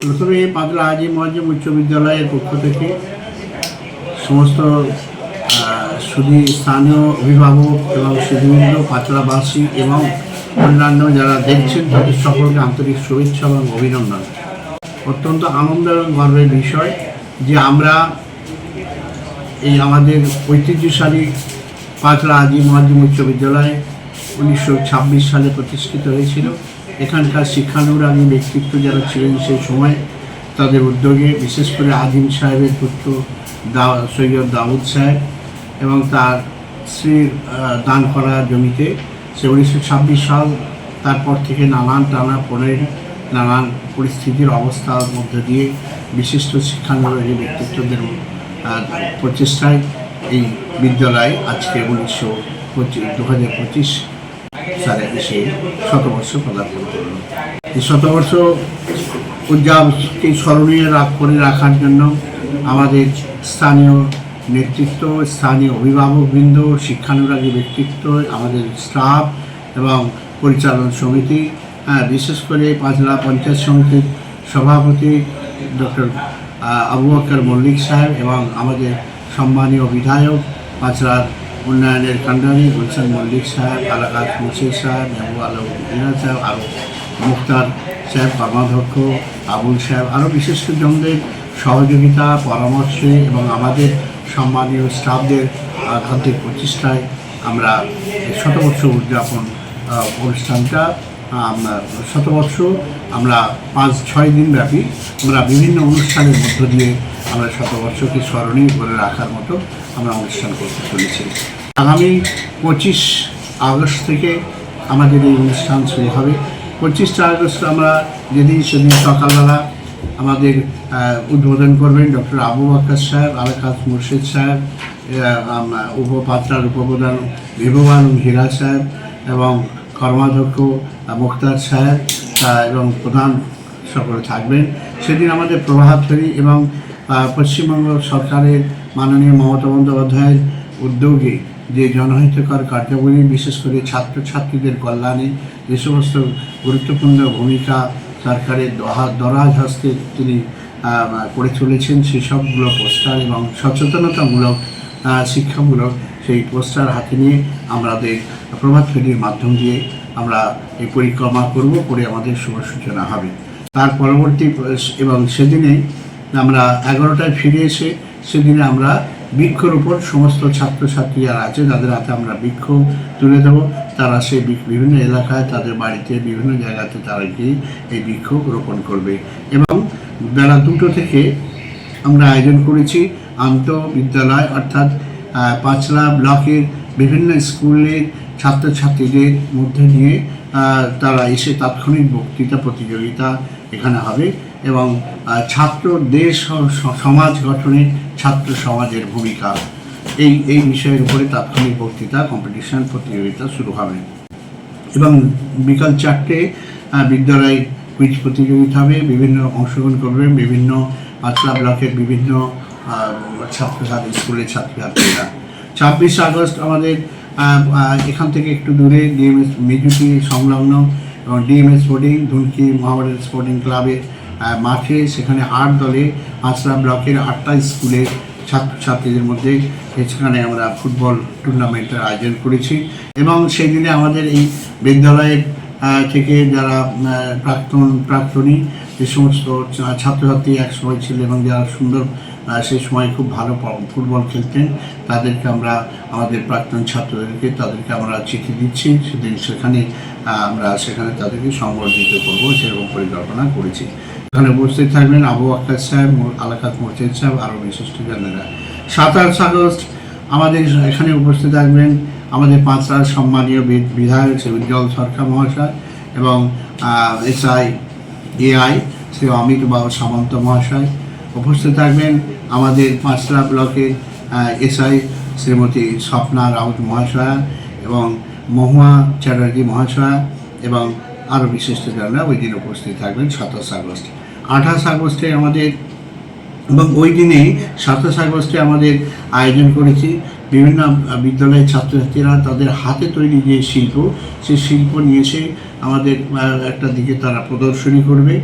প্রথমে পাতলা আজি মহাজিম উচ্চ বিদ্যালয়ের পক্ষ থেকে সমস্ত সুধী স্থানীয় অভিভাবক এবং সুধীবৃন্দ পাঁচলাবাসী এবং অন্যান্য যারা দেখছেন, তাদের সকলকে আন্তরিক শুভেচ্ছা এবং অভিনন্দন। অত্যন্ত আনন্দ এবং গর্বের বিষয় যে আমরা এই আমাদের ঐতিহ্যশালী পাঁচলা আজি মহাজিম উচ্চ বিদ্যালয় উনিশশো ছাব্বিশ সালে প্রতিষ্ঠিত হয়েছিল। এখানকার শিক্ষানুরাগী ব্যক্তিত্ব যারা ছিলেন সেই সময়, তাদের উদ্যোগে বিশেষ করে আজিম সাহেবের পুত্র দা, সৈয়দ দাউদ সাহেব এবং তার স্ত্রীর দান করা জমিতে সে উনিশশো ছাব্বিশ সাল তারপর থেকে নানান টানা পড়েন নানান পরিস্থিতির অবস্থার মধ্যে দিয়ে বিশিষ্ট শিক্ষানুরাগী ব্যক্তিত্বদের প্রচেষ্টায় এই বিদ্যালয় আজকে উনিশশো পঁচিশ দু হাজার পঁচিশ এসে শতবর্ষ পদার্পণ করল এই শতবর্ষ উদযাপনকে স্মরণীয় রাখ করে রাখার জন্য আমাদের স্থানীয় নেতৃত্ব স্থানীয় অভিভাবকবৃন্দ শিক্ষানুরাগী ব্যক্তিত্ব আমাদের স্টাফ এবং পরিচালন সমিতি হ্যাঁ, বিশেষ করে পাঁচলা পঞ্চায়েত সমিতির সভাপতি ডক্টর আবু বকর মল্লিক সাহেব এবং আমাদের সম্মানীয় বিধায়ক পাঁচলার উন্নয়নের কান্ডারি গুলশান মল্লিক সাহেব, আলাকাত মুর্শিদ সাহেব, মেহবুব আলমদিনা সাহেব আরও মুক্তার সাহেব কর্মাধ্যক্ষ আবুল সাহেব আরও বিশেষ বিশিষ্টজনদের সহযোগিতা, পরামর্শে এবং আমাদের সম্মানীয় স্টাফদের আধ্যাত্মিক প্রচেষ্টায় আমরা শতবর্ষ উদযাপন অনুষ্ঠানটা শতবর্ষ আমরা পাঁচ, ছয় দিন ব্যাপী আমরা বিভিন্ন অনুষ্ঠানের মধ্য দিয়ে আমরা শতবর্ষকে স্মরণীয় করে রাখার মতো আমরা অনুষ্ঠান করতে চলেছি। আগামী পঁচিশ আগস্ট থেকে আমাদের এই অনুষ্ঠান শুরু হবে। পঁচিশটা আগস্ট আমরা যেদিন সেদিন সকালবেলা আমাদের উদ্বোধন করবেন ডক্টর আবু বাক্কার সাহেব আলাকাত মুর্শিদ সাহেব উপপাত্রার উপপ্রধান আলম হীরা সাহেব এবং কর্মাধ্যক্ষ আহ, মুখতার সাহেব এবং প্রধান সকলে থাকবেন। সেদিন আমাদের প্রভাত ফেরি এবং পশ্চিমবঙ্গ সরকারের মাননীয় মমতা বন্দ্যোপাধ্যায়ের উদ্যোগে যে জনহিতকর কার্যাবলী বিশেষ করে ছাত্রছাত্রীদের কল্যাণে যে সমস্ত গুরুত্বপূর্ণ ভূমিকা সরকারের দরাজ হস্তে তিনি করে চলেছেন। সেসবগুলো পোস্টার এবং সচেতনতামূলক শিক্ষামূলক সেই পোস্টার হাতে নিয়ে আমাদের প্রভাত ফেরির মাধ্যম দিয়ে আমরা এই পরিক্রমা করব করে আমাদের শুভ সূচনা হবে। তার পরবর্তী, এবং সেদিনে আমরা এগারোটায় ফিরে এসে, সেদিনে আমরা বৃক্ষরোপণ সমস্ত ছাত্রছাত্রী যারা আছে, তাদের হাতে আমরা বৃক্ষ তুলে দেবো। তারা সেই বিভিন্ন এলাকায়, তাদের বাড়িতে, বিভিন্ন জায়গাতে তারা গিয়ে এই বৃক্ষ রোপণ করবে। এবং বেলা দুটো থেকে আমরা আয়োজন করেছি আন্ত বিদ্যালয়, অর্থাৎ পাঁচলা ব্লকের বিভিন্ন স্কুলের ছাত্রছাত্রীদের মধ্যে নিয়ে তারা এসে তাৎক্ষণিক বক্তৃতা, প্রতিযোগিতা এখানে হবে। এবং ছাত্র দেশ সমাজ গঠনে ছাত্র সমাজের ভূমিকা। এই এই বিষয়ের উপরে তাৎক্ষণিক বক্তৃতা কম্পিটিশন প্রতিযোগিতা শুরু হবে। এবং বিকাল চারটে বিদ্যালয় কুইজ প্রতিযোগিতা হবে, বিভিন্ন অংশগ্রহণ করবেন বিভিন্ন পাতলা ব্লকের বিভিন্ন ছাত্রছাত্রী, স্কুলের ছাত্রছাত্রীরা। ছাব্বিশে আগস্ট আমাদের এখান থেকে একটু দূরে ডিএমএস মেজুটি সংলগ্ন এবং ডিএমএস স্পোর্টিং ধুনকি মহাবারের স্পোর্টিং ক্লাবের মাঠে সেখানে আট দলে আশ্রাম ব্লকের আটটা স্কুলের ছাত্রছাত্রীদের মধ্যে সেখানে আমরা ফুটবল টুর্নামেন্টের আয়োজন করেছি। এবং সেই দিনে আমাদের এই বিদ্যালয়ের থেকে যারা প্রাক্তন, প্রাক্তনী, যে সমস্ত ছাত্রছাত্রী একসময় ছিল এবং যারা সুন্দর সেই সময় খুব ভালো ফুটবল খেলতেন। তাদেরকে আমরা, আমাদের প্রাক্তন ছাত্রদেরকে তাদেরকে আমরা চিঠি দিচ্ছি। সেদিন সেখানে আমরা সেখানে তাদেরকে সংবর্ধিত করব, সেরকম পরিকল্পনা করেছি। এখানে উপস্থিত থাকবেন আবু আক্তার সাহেব আলাকাত মোর্শেদ সাহেব আরও বিশিষ্ট জনেরা। সাতাশ আগস্ট, আমাদের এখানে উপস্থিত থাকবেন আমাদের পাঁচলার সম্মানীয় বিধায়ক শ্রী উজ্জ্বল সরকার মহাশয় এবং S SI AI Shri Amit babu Samanta মহাশয় উপস্থিত থাকবেন আমাদের পাঁচলা ব্লকের এসআই শ্রীমতী স্বপ্না রাউত মহাশয়া এবং মহুয়া চ্যাটার্জি মহাশয়া এবং আরও বিশিষ্টজনরা ওই দিন উপস্থিত থাকবেন সাতাশ আগস্ট। আঠাশ আগস্টে আমাদের এবং ওই দিনে সাতাশ আগস্টে আমাদের আয়োজন করেছি। বিভিন্ন বিদ্যালয়ের ছাত্রছাত্রীরা তাদের হাতে তৈরি যে শিল্প, সেই শিল্প নিয়ে এসে আমাদের একটা দিকে তারা প্রদর্শনী করবে।